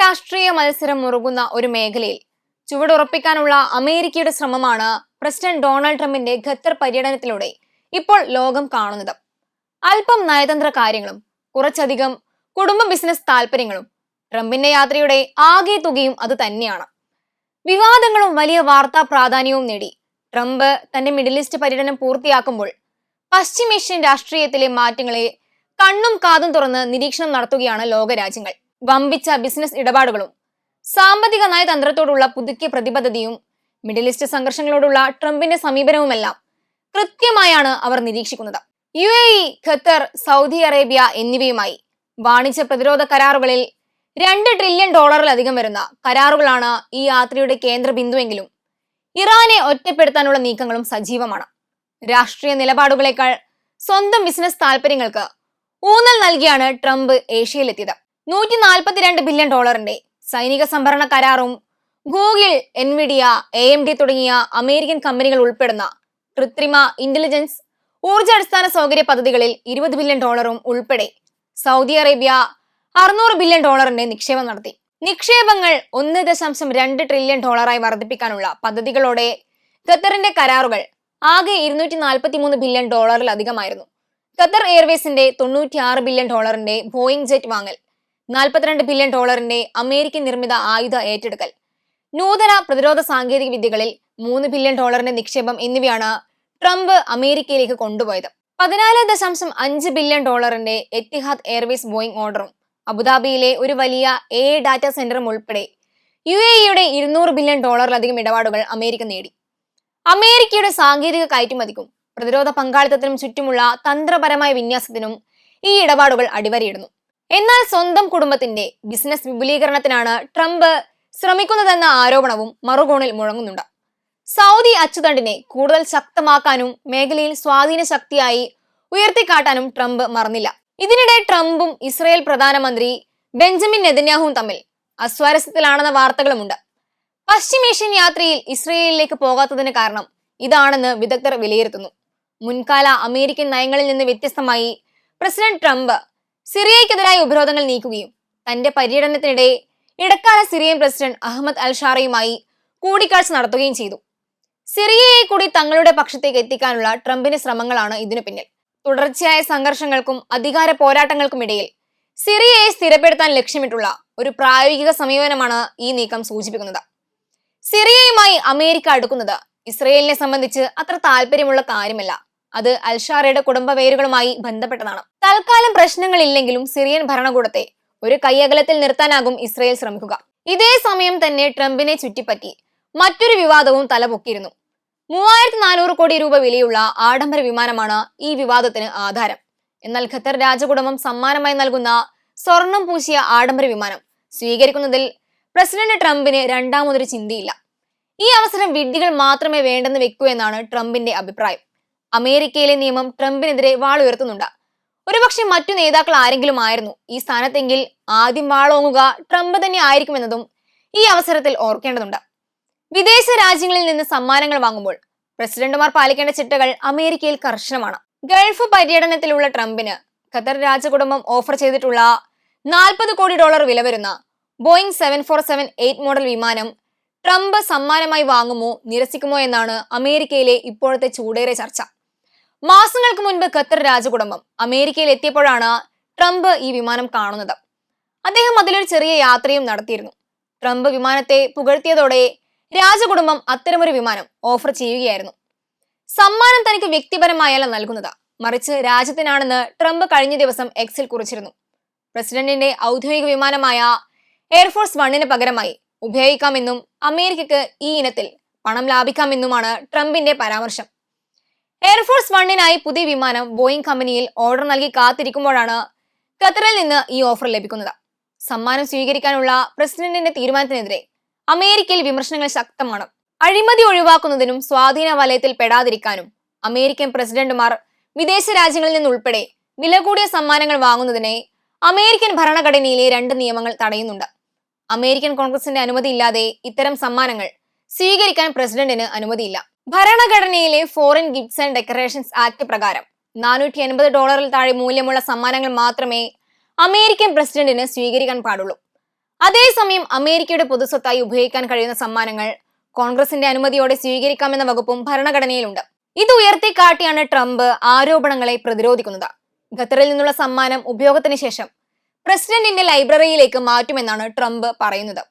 രാഷ്ട്രീയ മത്സരം മുറുകുന്ന ഒരു മേഖലയിൽ ചുവടുറപ്പിക്കാനുള്ള അമേരിക്കയുടെ ശ്രമമാണ് പ്രസിഡന്റ് ഡൊണാൾഡ് ട്രംപിന്റെ ഖത്തർ പര്യടനത്തിലൂടെ ഇപ്പോൾ ലോകം കാണുന്നത്. അല്പം നയതന്ത്ര കാര്യങ്ങളും കുറച്ചധികം കുടുംബ ബിസിനസ് താല്പര്യങ്ങളും ട്രംപിന്റെ യാത്രയുടെ ആകെ തുകയും അത് തന്നെയാണ്. വിവാദങ്ങളും വലിയ വാർത്താ പ്രാധാന്യവും നേടി. ട്രംപ് തന്റെ മിഡിൽ ഈസ്റ്റ് പര്യടനം പൂർത്തിയാക്കുമ്പോൾ പശ്ചിമേഷ്യൻ രാഷ്ട്രീയത്തിലെ മാറ്റങ്ങളെ കണ്ണും കാതും തുറന്ന് നിരീക്ഷണം നടത്തുകയാണ് ലോകരാജ്യങ്ങൾ. വമ്പിച്ച ബിസിനസ് ഇടപാടുകളും സാമ്പത്തിക നയതന്ത്രത്തോടുള്ള പുതുക്കിയ പ്രതിബദ്ധതയും മിഡിൽ ഈസ്റ്റ് സംഘർഷങ്ങളോടുള്ള ട്രംപിന്റെ സമീപനവുമെല്ലാം കൃത്യമായാണ് അവർ നിരീക്ഷിക്കുന്നത്. U A E Qatar Saudi Arabia എന്നിവയുമായി വാണിജ്യ പ്രതിരോധ കരാറുകളിൽ രണ്ട് ട്രില്യൺ ഡോളറിലധികം വരുന്ന കരാറുകളാണ് ഈ യാത്രയുടെ കേന്ദ്ര ബിന്ദുവെങ്കിലും ഇറാനെ ഒറ്റപ്പെടുത്താനുള്ള നീക്കങ്ങളും സജീവമാണ്. രാഷ്ട്രീയ നിലപാടുകളേക്കാൾ സ്വന്തം ബിസിനസ് താല്പര്യങ്ങൾക്ക് ഊന്നൽ നൽകിയാണ് ട്രംപ് ഏഷ്യയിലെത്തിയത്. നൂറ്റി നാൽപ്പത്തിരണ്ട് ബില്യൺ ഡോളറിന്റെ സൈനിക സംഭരണ കരാറും Google Nvidia A M D തുടങ്ങിയ അമേരിക്കൻ കമ്പനികൾ ഉൾപ്പെടുന്ന കൃത്രിമ ഇന്റലിജൻസ് ഊർജ അടിസ്ഥാന സൗകര്യ പദ്ധതികളിൽ ഇരുപത് ബില്യൺ ഡോളറും ഉൾപ്പെടെ സൗദി അറേബ്യ അറുന്നൂറ് ബില്യൺ ഡോളറിന്റെ നിക്ഷേപം നടത്തി. നിക്ഷേപങ്ങൾ ഒന്ന് ദശാംശം രണ്ട് ട്രില്യൺ ഡോളറായി വർദ്ധിപ്പിക്കാനുള്ള പദ്ധതികളോടെ ഖത്തറിന്റെ കരാറുകൾ ആകെ ഇരുന്നൂറ്റി നാൽപ്പത്തി മൂന്ന് ബില്യൺ ഡോളറിലധികമായിരുന്നു. ഖത്തർ എയർവേസിന്റെ തൊണ്ണൂറ്റിയാറ് ബില്യൺ ഡോളറിന്റെ ബോയിങ് ജെറ്റ് വാങ്ങൽ നാൽപ്പത്തിരണ്ട് ബില്യൺ ഡോളറിന്റെ അമേരിക്കൻ നിർമ്മിത ആയുധ ഏറ്റെടുക്കൽ. നൂതന പ്രതിരോധ സാങ്കേതിക വിദ്യകളിൽ മൂന്ന് ബില്യൺ ഡോളറിന്റെ നിക്ഷേപം എന്നിവയാണ് ട്രംപ് അമേരിക്കയിലേക്ക് കൊണ്ടുപോയത്. പതിനാല് ദശാംശം അഞ്ച് ബില്യൺ ഡോളറിന്റെ എത്തിഹാദ് എയർവേസ് ബോയിങ് ഓർഡറും അബുദാബിയിലെ ഒരു വലിയ എ ഡാറ്റ സെന്ററും ഉൾപ്പെടെ യു എ ഇയുടെ ഇരുന്നൂറ് ബില്യൺ ഡോളറിലധികം ഇടപാടുകൾ അമേരിക്ക നേടി. അമേരിക്കയുടെ സാങ്കേതിക കയറ്റുമതിക്കും പ്രതിരോധ പങ്കാളിത്തത്തിനും ചുറ്റുമുള്ള തന്ത്രപരമായ വിന്യാസത്തിനും ഈ ഇടപാടുകൾ അടിവരയിടുന്നു. എന്നാൽ സ്വന്തം കുടുംബത്തിന്റെ ബിസിനസ് വിപുലീകരണത്തിനാണ് ട്രംപ് ശ്രമിക്കുന്നതെന്ന ആരോപണവും മറുകോണിൽ മുഴങ്ങുന്നുണ്ട്. സൗദി അച്ചുതണ്ടിനെ കൂടുതൽ ശക്തമാക്കാനും മേഖലയിൽ സ്വാധീന ശക്തിയായി ഉയർത്തിക്കാട്ടാനും ട്രംപ് മറന്നില്ല. ഇതിനിടെ ട്രംപും ഇസ്രയേൽ പ്രധാനമന്ത്രി ബെഞ്ചമിൻ നെതന്യാഹുവും തമ്മിൽ അസ്വാരസ്യത്തിലാണെന്ന വാർത്തകളുമുണ്ട്. പശ്ചിമേഷ്യൻ യാത്രയിൽ ഇസ്രയേലിലേക്ക് പോകാത്തതിന് കാരണം ഇതാണെന്ന് വിദഗ്ധർ വിലയിരുത്തുന്നു. മുൻകാല അമേരിക്കൻ നയങ്ങളിൽ നിന്ന് വ്യത്യസ്തമായി പ്രസിഡന്റ് ട്രംപ് സിറിയയ്ക്കെതിരായ ഉപരോധങ്ങൾ നീക്കുകയും തന്റെ പര്യടനത്തിനിടെ ഇടക്കാല സിറിയൻ പ്രസിഡന്റ് അഹമ്മദ് അൽ ഷാറയുമായി കൂടിക്കാഴ്ച നടത്തുകയും ചെയ്തു. സിറിയയെ കൂടി തങ്ങളുടെ പക്ഷത്തേക്ക് എത്തിക്കാനുള്ള ട്രംപിന്റെ ശ്രമങ്ങളാണ് ഇതിനു പിന്നിൽ. തുടർച്ചയായ സംഘർഷങ്ങൾക്കും അധികാര പോരാട്ടങ്ങൾക്കും ഇടയിൽ സിറിയയെ സ്ഥിരപ്പെടുത്താൻ ലക്ഷ്യമിട്ടുള്ള ഒരു പ്രായോഗിക സമീപനമാണ് ഈ നീക്കം സൂചിപ്പിക്കുന്നത്. സിറിയയുമായി അമേരിക്ക അടുക്കുന്നത് ഇസ്രയേലിനെ സംബന്ധിച്ച് അത്ര താല്പര്യമുള്ള കാര്യമല്ല. അത് അൽഷാറയുടെ കുടുംബ വേരുകളുമായി ബന്ധപ്പെട്ടതാണ്. തൽക്കാലം പ്രശ്നങ്ങളില്ലെങ്കിലും സിറിയൻ ഭരണകൂടത്തെ ഒരു കൈയകലത്തിൽ നിർത്താനാകും ഇസ്രയേൽ ശ്രമിക്കുക. ഇതേ സമയം തന്നെ ട്രംപിനെ ചുറ്റിപ്പറ്റി മറ്റൊരു വിവാദവും തലപൊക്കിയിരുന്നു. മൂവായിരത്തി നാനൂറ് കോടി രൂപ വിലയുള്ള ആഡംബര വിമാനമാണ് ഈ വിവാദത്തിന് ആധാരം. എന്നാൽ ഖത്തർ രാജകുടുംബം സമ്മാനമായി നൽകുന്ന സ്വർണം പൂശിയ ആഡംബര വിമാനം സ്വീകരിക്കുന്നതിൽ പ്രസിഡന്റ് ട്രംപിന് രണ്ടാമതൊരു ചിന്തയില്ല. ഈ അവസരം വിഡ്ഢികൾ മാത്രമേ വേണ്ടെന്ന് വെക്കൂ എന്നാണ് ട്രംപിന്റെ അഭിപ്രായം. അമേരിക്കയിലെ നിയമം ട്രംപിനെതിരെ വാളുയർത്തുന്നുണ്ട്. ഒരുപക്ഷെ മറ്റു നേതാക്കൾ ആരെങ്കിലും ആയിരുന്നു. ഈ സ്ഥാനത്തെങ്കിൽ ആദ്യം വാളോങ്ങുക ട്രംപ് തന്നെ ആയിരിക്കുമെന്നതും ഈ അവസരത്തിൽ ഓർക്കേണ്ടതുണ്ട്. വിദേശ രാജ്യങ്ങളിൽ നിന്ന് സമ്മാനങ്ങൾ വാങ്ങുമ്പോൾ പ്രസിഡന്റുമാർ പാലിക്കേണ്ട ചിട്ടകൾ അമേരിക്കയിൽ കർശനമാണ്. ഗൾഫ് പര്യടനത്തിലുള്ള ട്രംപിന് ഖത്തർ രാജകുടുംബം ഓഫർ ചെയ്തിട്ടുള്ള നാൽപ്പത് കോടി ഡോളർ വില വരുന്ന Boeing seven four seven eight model വിമാനം ട്രംപ് സമ്മാനമായി വാങ്ങുമോ നിരസിക്കുമോ എന്നാണ് അമേരിക്കയിലെ ഇപ്പോഴത്തെ ചൂടേറെ ചർച്ച. മാസങ്ങൾക്ക് മുൻപ് ഖത്തർ രാജകുടുംബം അമേരിക്കയിൽ എത്തിയപ്പോഴാണ് ട്രംപ് ഈ വിമാനം കാണുന്നത്. അദ്ദേഹം അതിലൊരു ചെറിയ യാത്രയും നടത്തിയിരുന്നു. ട്രംപ് വിമാനത്തെ പുകഴ്ത്തിയതോടെ രാജകുടുംബം അത്തരമൊരു വിമാനം ഓഫർ ചെയ്യുകയായിരുന്നു. സമ്മാനം തനിക്ക് വ്യക്തിപരമായല്ല നൽകുന്നത്. മറിച്ച് രാജ്യത്തിനാണെന്ന് ട്രംപ് കഴിഞ്ഞ ദിവസം എക്സിൽ കുറിച്ചിരുന്നു. പ്രസിഡന്റിന്റെ ഔദ്യോഗിക വിമാനമായ എയർഫോഴ്സ് വണ്ണിന് പകരമായി ഉപയോഗിക്കാമെന്നും അമേരിക്കക്ക് ഈ ഇനത്തിൽ പണം ലാഭിക്കാമെന്നുമാണ് ട്രംപിന്റെ പരാമർശം. എയർഫോഴ്സ് വണ്ണിനായി പുതിയ വിമാനം ബോയിങ് കമ്പനിയിൽ ഓർഡർ നൽകി കാത്തിരിക്കുമ്പോഴാണ് ഖത്തറിൽ നിന്ന് ഈ ഓഫർ ലഭിക്കുന്നത്. സമ്മാനം സ്വീകരിക്കാനുള്ള പ്രസിഡന്റിന്റെ തീരുമാനത്തിനെതിരെ അമേരിക്കയിൽ വിമർശനങ്ങൾ ശക്തമാണ്. അഴിമതി ഒഴിവാക്കുന്നതിനും സ്വാധീന വലയത്തിൽ പെടാതിരിക്കാനും അമേരിക്കൻ പ്രസിഡന്റുമാർ വിദേശ രാജ്യങ്ങളിൽ നിന്നുൾപ്പെടെ വില കൂടിയ സമ്മാനങ്ങൾ വാങ്ങുന്നതിനെ അമേരിക്കൻ ഭരണഘടനയിലെ രണ്ട് നിയമങ്ങൾ തടയുന്നുണ്ട്. അമേരിക്കൻ കോൺഗ്രസിന്റെ അനുമതി ഇല്ലാതെ ഇത്തരം സമ്മാനങ്ങൾ സ്വീകരിക്കാൻ പ്രസിഡന്റിന് അനുമതിയില്ല. ഭരണഘടനയിലെ foreign gifts and decorations act പ്രകാരം നാനൂറ്റി എൺപത് ഡോളറിൽ താഴെ മൂല്യമുള്ള സമ്മാനങ്ങൾ മാത്രമേ അമേരിക്കൻ പ്രസിഡന്റിന് സ്വീകരിക്കാൻ പാടുള്ളൂ. അതേസമയം അമേരിക്കയുടെ പൊതുസ്വത്തായി ഉപയോഗിക്കാൻ കഴിയുന്ന സമ്മാനങ്ങൾ കോൺഗ്രസിന്റെ അനുമതിയോടെ സ്വീകരിക്കാമെന്ന വകുപ്പും ഭരണഘടനയിലുണ്ട്. ഇത് ഉയർത്തിക്കാട്ടിയാണ് ട്രംപ് ആരോപണങ്ങളെ പ്രതിരോധിക്കുന്നത്. ഖത്തറിൽ നിന്നുള്ള സമ്മാനം ഉപയോഗത്തിന് ശേഷം പ്രസിഡന്റിന്റെ ലൈബ്രറിയിലേക്ക് മാറ്റുമെന്നാണ് ട്രംപ് പറയുന്നത്.